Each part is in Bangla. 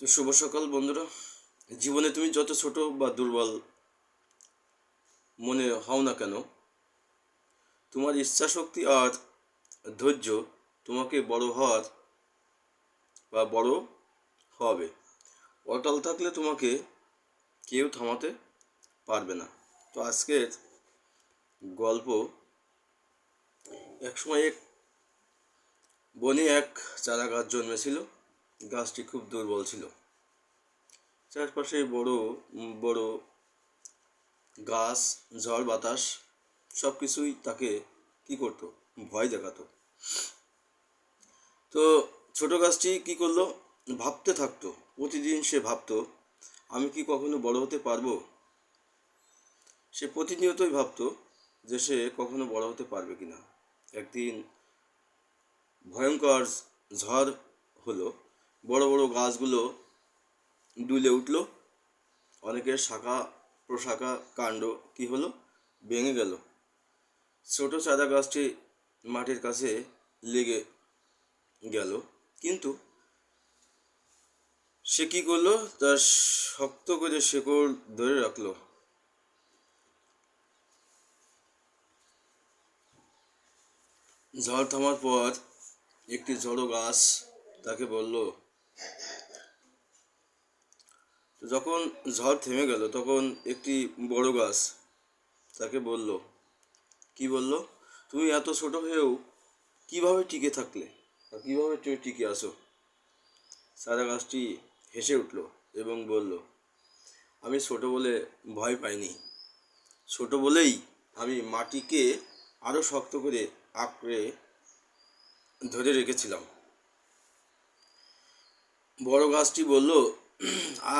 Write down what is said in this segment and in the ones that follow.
তো শুভ সকাল বন্ধুরা। জীবনে তুমি যত ছোট বা দুর্বল মনে হও না কেন, তোমার ইচ্ছা শক্তি আর ধৈর্য তোমাকে বড় হওয়ার বা বড় হবে। অটল থাকলে তোমাকে কেউ থামাতে পারবে না। তো আজকের গল্প একসময় এক বনে এক চারা গাছ জন্মেছিল। গাছটি খুব দুর্বল ছিল। চারপাশে বড় বড় গাছ, ঝড়, বাতাস সব কিছুই তাকে কি করতো? ভয় দেখাতো। তো ছোট গাছটি কি করল? ভাবতে থাকতো। প্রতিদিন সে ভাবতো, আমি কি কখনো বড় হতে পারব? সে প্রতিনিয়তই ভাবতো যে সে কখনো বড় হতে পারবে কিনা। একদিন ভয়ঙ্কর ঝড় হলো। বড় বড় গাছগুলো দুলে উঠল। অনেকের শাখা, প্রশাখা কাণ্ড কি হলো? ভেঙে গেল। ছোট চারা গাছটি মাটির কাছে লেগে গেল। কিন্তু সে কি করল? তার শক্ত করে শেকড় ধরে রাখল। ঝড় থামার পর একটি জড়ো গাছ তাকে বলল যখন ঝড় থেমে গেল, তখন একটি বড় গাছ তাকে বলল, কি বলল? তুমি এত ছোট হয়েও কীভাবে টিকে থাকলে আর কীভাবে তুমি টিকে আসো সারা গাছটি হেসে উঠল এবং বলল, আমি ছোট বলে ভয় পাইনি। ছোট বলেই আমি মাটিকে আরও শক্ত করে আঁকড়ে ধরে রেখেছিলাম। বড় গাছটি বলল,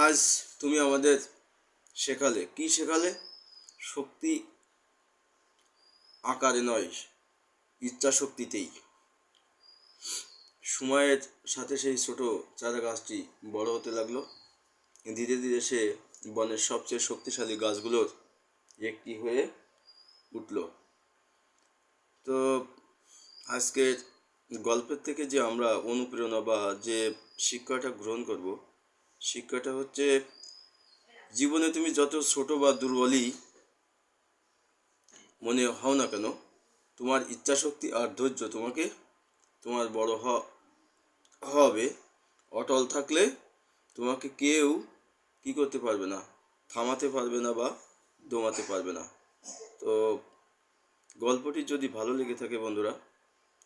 আজ তুমি আমাদের শেখালে। কি শেখালে? শক্তি আকারে নয় ইচ্ছা শক্তিতেই সময়ের সাথে সেই ছোট চারা গাছটি বড় হতে লাগল। ধীরে ধীরে সে বনের সবচেয়ে শক্তিশালী গাছগুলোর একটি হয়ে উঠল। তো আজকের গল্পের থেকে যে আমরা অনুপ্রেরণা বা যে শিক্ষাটা গ্রহণ করব, শিক্ষাটা হচ্ছে জীবনে তুমি যত ছোট বা দুর্বলই মনে হও না কেন, তোমার ইচ্ছাশক্তি আর ধৈর্য তোমাকে, তোমার বড় হবে। অটল থাকলে তোমাকে কেউ কি করতে পারবে না, থামাতে পারবে না বা দমাতে পারবে না। তো গল্পটি যদি ভালো লেগে থাকে বন্ধুরা,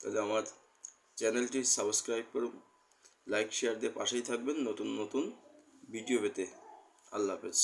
তাহলে আমার চ্যানেলটি সাবস্ক্রাইব করুন লাইক শেয়ার দিয়ে পাশেই থাকবেন নতুন নতুন ভিডিও পেতে। আল্লাহ হাফেজ।